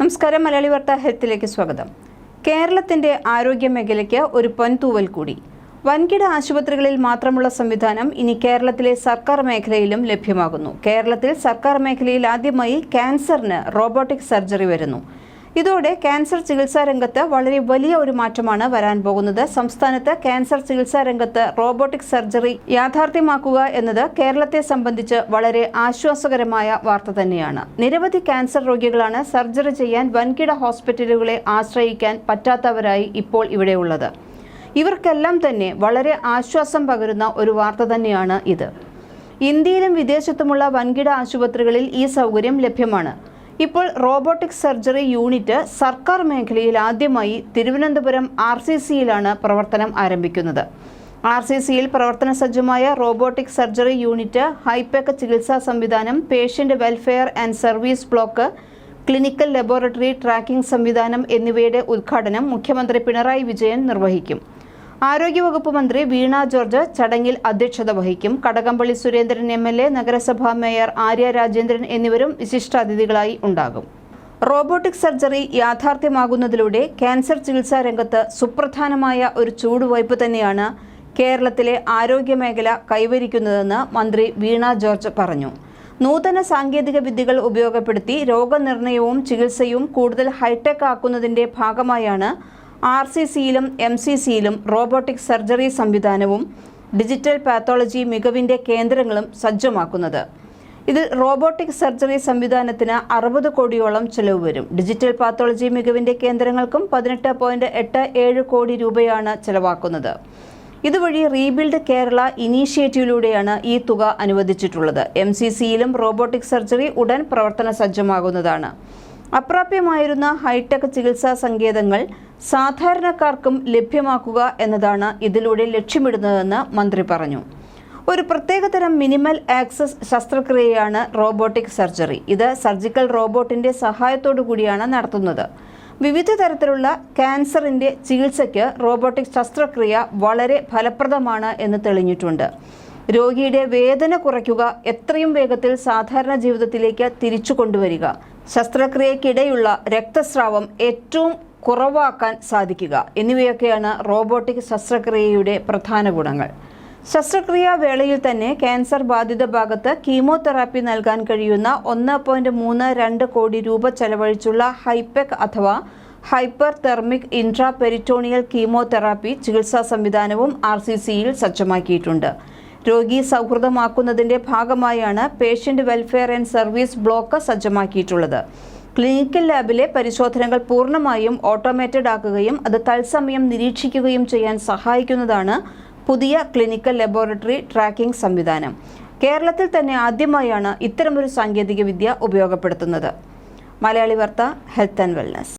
നമസ്കാരം മലയാളി വാർത്ത ഹെൽത്തിലേക്ക് സ്വാഗതം. കേരളത്തിന്റെ ആരോഗ്യ മേഖലയ്ക്ക് ഒരു പൊൻതൂവൽ കൂടി. വൻകിട ആശുപത്രികളിൽ മാത്രമുള്ള സംവിധാനം ഇനി കേരളത്തിലെ സർക്കാർ മേഖലയിലും ലഭ്യമാകുന്നു. കേരളത്തിൽ സർക്കാർ മേഖലയിൽ ആദ്യമായി ക്യാൻസറിന് റോബോട്ടിക് സർജറി വരുന്നു. ഇതോടെ ക്യാൻസർ ചികിത്സാ രംഗത്ത് വളരെ വലിയ ഒരു മാറ്റമാണ് വരാൻ പോകുന്നത്. സംസ്ഥാനത്ത് ക്യാൻസർ ചികിത്സാ രംഗത്ത് റോബോട്ടിക് സർജറി യാഥാർത്ഥ്യമാക്കുക എന്നത് കേരളത്തെ സംബന്ധിച്ച് വളരെ ആശ്വാസകരമായ വാർത്ത തന്നെയാണ്. നിരവധി ക്യാൻസർ രോഗികളാണ് സർജറി ചെയ്യാൻ വൻകിട ഹോസ്പിറ്റലുകളെ ആശ്രയിക്കാൻ പറ്റാത്തവരായി ഇപ്പോൾ ഇവിടെയുള്ളത്. ഇവർക്കെല്ലാം തന്നെ വളരെ ആശ്വാസം പകരുന്ന ഒരു വാർത്ത തന്നെയാണ് ഇത്. ഇന്ത്യയിലും വിദേശത്തുമുള്ള വൻകിട ആശുപത്രികളിൽ ഈ സൗകര്യം ലഭ്യമാണ്. ഇപ്പോൾ റോബോട്ടിക് സർജറി യൂണിറ്റ് സർക്കാർ മേഖലയിൽ ആദ്യമായി തിരുവനന്തപുരം ആർ സി സിയിലാണ് പ്രവർത്തനം ആരംഭിക്കുന്നത്. ആർ സി സിയിൽ പ്രവർത്തന സജ്ജമായ റോബോട്ടിക് സർജറി യൂണിറ്റ് ഹൈപെക് ചികിത്സാ സംവിധാനം patient welfare and service block clinical laboratory tracking സംവിധാനം എന്നിവയുടെ ഉദ്ഘാടനം മുഖ്യമന്ത്രി പിണറായി വിജയൻ നിർവഹിക്കും. ആരോഗ്യവകുപ്പ് മന്ത്രി വീണ ജോർജ് ചടങ്ങിൽ അധ്യക്ഷത വഹിക്കും. Kadakampally Surendran M L A നഗരസഭാ മേയർ ആര്യ രാജേന്ദ്രൻ എന്നിവരും വിശിഷ്ടാതിഥികളായി ഉണ്ടാകും. റോബോട്ടിക് സർജറി യാഥാർത്ഥ്യമാകുന്നതിലൂടെ ക്യാൻസർ ചികിത്സാ രംഗത്ത് സുപ്രധാനമായ ഒരു ചൂടുവയ്പ് തന്നെയാണ് കേരളത്തിലെ ആരോഗ്യമേഖല കൈവരിക്കുന്നതെന്ന് മന്ത്രി വീണ ജോർജ് പറഞ്ഞു. നൂതന സാങ്കേതിക വിദ്യകൾ ഉപയോഗപ്പെടുത്തി രോഗനിർണയവും ചികിത്സയും കൂടുതൽ ഹൈടെക് ആക്കുന്നതിന്റെ ഭാഗമായാണ് ആർ സി സിയിലും എം സി സിയിലും റോബോട്ടിക് സർജറി സംവിധാനവും ഡിജിറ്റൽ പാത്തോളജി മികവിന്റെ കേന്ദ്രങ്ങളും സജ്ജമാക്കുന്നത്. ഇതിൽ റോബോട്ടിക് സർജറി സംവിധാനത്തിന് അറുപത് കോടിയോളം ചെലവ് വരും. ഡിജിറ്റൽ പാത്തോളജി മികവിന്റെ കേന്ദ്രങ്ങൾക്കും പതിനെട്ട് പോയിന്റ് എട്ട് ഏഴ് കോടി രൂപയാണ് ചെലവാക്കുന്നത്. ഇതുവഴി റീബിൽഡ് കേരള ഇനീഷ്യേറ്റീവിലൂടെയാണ് ഈ തുക അനുവദിച്ചിട്ടുള്ളത്. എം സി സിയിലും റോബോട്ടിക് സർജറി ഉടൻ പ്രവർത്തന സജ്ജമാകുന്നതാണ്. അപ്രാപ്യമായിരുന്ന ഹൈടെക് ചികിത്സാ സങ്കേതങ്ങൾ സാധാരണക്കാർക്കും ലഭ്യമാക്കുക എന്നതാണ് ഇതിലൂടെ ലക്ഷ്യമിടുന്നതെന്ന് മന്ത്രി പറഞ്ഞു. ഒരു പ്രത്യേകതരം മിനിമൽ ആക്സസ് ശസ്ത്രക്രിയയാണ് റോബോട്ടിക് സർജറി. ഇത് സർജിക്കൽ റോബോട്ടിന്റെ സഹായത്തോടു കൂടിയാണ് നടത്തുന്നത്. വിവിധ തരത്തിലുള്ള ക്യാൻസറിന്റെ ചികിത്സയ്ക്ക് റോബോട്ടിക് ശസ്ത്രക്രിയ വളരെ ഫലപ്രദമാണ് എന്ന് തെളിഞ്ഞിട്ടുണ്ട്. രോഗിയുടെ വേദന കുറയ്ക്കുക എത്രയും വേഗത്തിൽ സാധാരണ ജീവിതത്തിലേക്ക് തിരിച്ചു കൊണ്ടുവരിക. ശസ്ത്രക്രിയക്കിടെയുള്ള രക്തസ്രാവം ഏറ്റവും കുറവാക്കാൻ സാധിക്കുക. എന്നിവയൊക്കെയാണ് റോബോട്ടിക് ശസ്ത്രക്രിയയുടെ പ്രധാന ഗുണങ്ങൾ. ശസ്ത്രക്രിയാ വേളയിൽ തന്നെ ക്യാൻസർ ബാധിത ഭാഗത്ത് കീമോതെറാപ്പി നൽകാൻ കഴിയുന്ന ഒന്ന് പോയിന്റ് മൂന്ന് രണ്ട് കോടി രൂപ ചെലവഴിച്ചുള്ള ഹൈപെക് അഥവാ hyperthermic intraperitoneal chemotherapy ചികിത്സാ സംവിധാനവും ആർ സി സിയിൽ സജ്ജമാക്കിയിട്ടുണ്ട്. രോഗി സൗഹൃദമാക്കുന്നതിന്റെ ഭാഗമായാണ് patient welfare and service block സജ്ജമാക്കിയിട്ടുള്ളത്. Clinical ലാബിലെ പരിശോധനകൾ പൂർണമായും ഓട്ടോമേറ്റഡ് ആക്കുകയും അത് തത്സമയം നിരീക്ഷിക്കുകയും ചെയ്യാൻ സഹായിക്കുന്നതാണ് പുതിയ ക്ലിനിക്കൽ ലബോറട്ടറി ട്രാക്കിംഗ് സംവിധാനം. കേരളത്തിൽ തന്നെ ആദ്യമായാണ് ഇത്തരമൊരു സാങ്കേതികവിദ്യ ഉപയോഗപ്പെടുത്തുന്നത്. മലയാളി വാർത്ത ഹെൽത്ത് ആൻഡ് വെൽനസ്.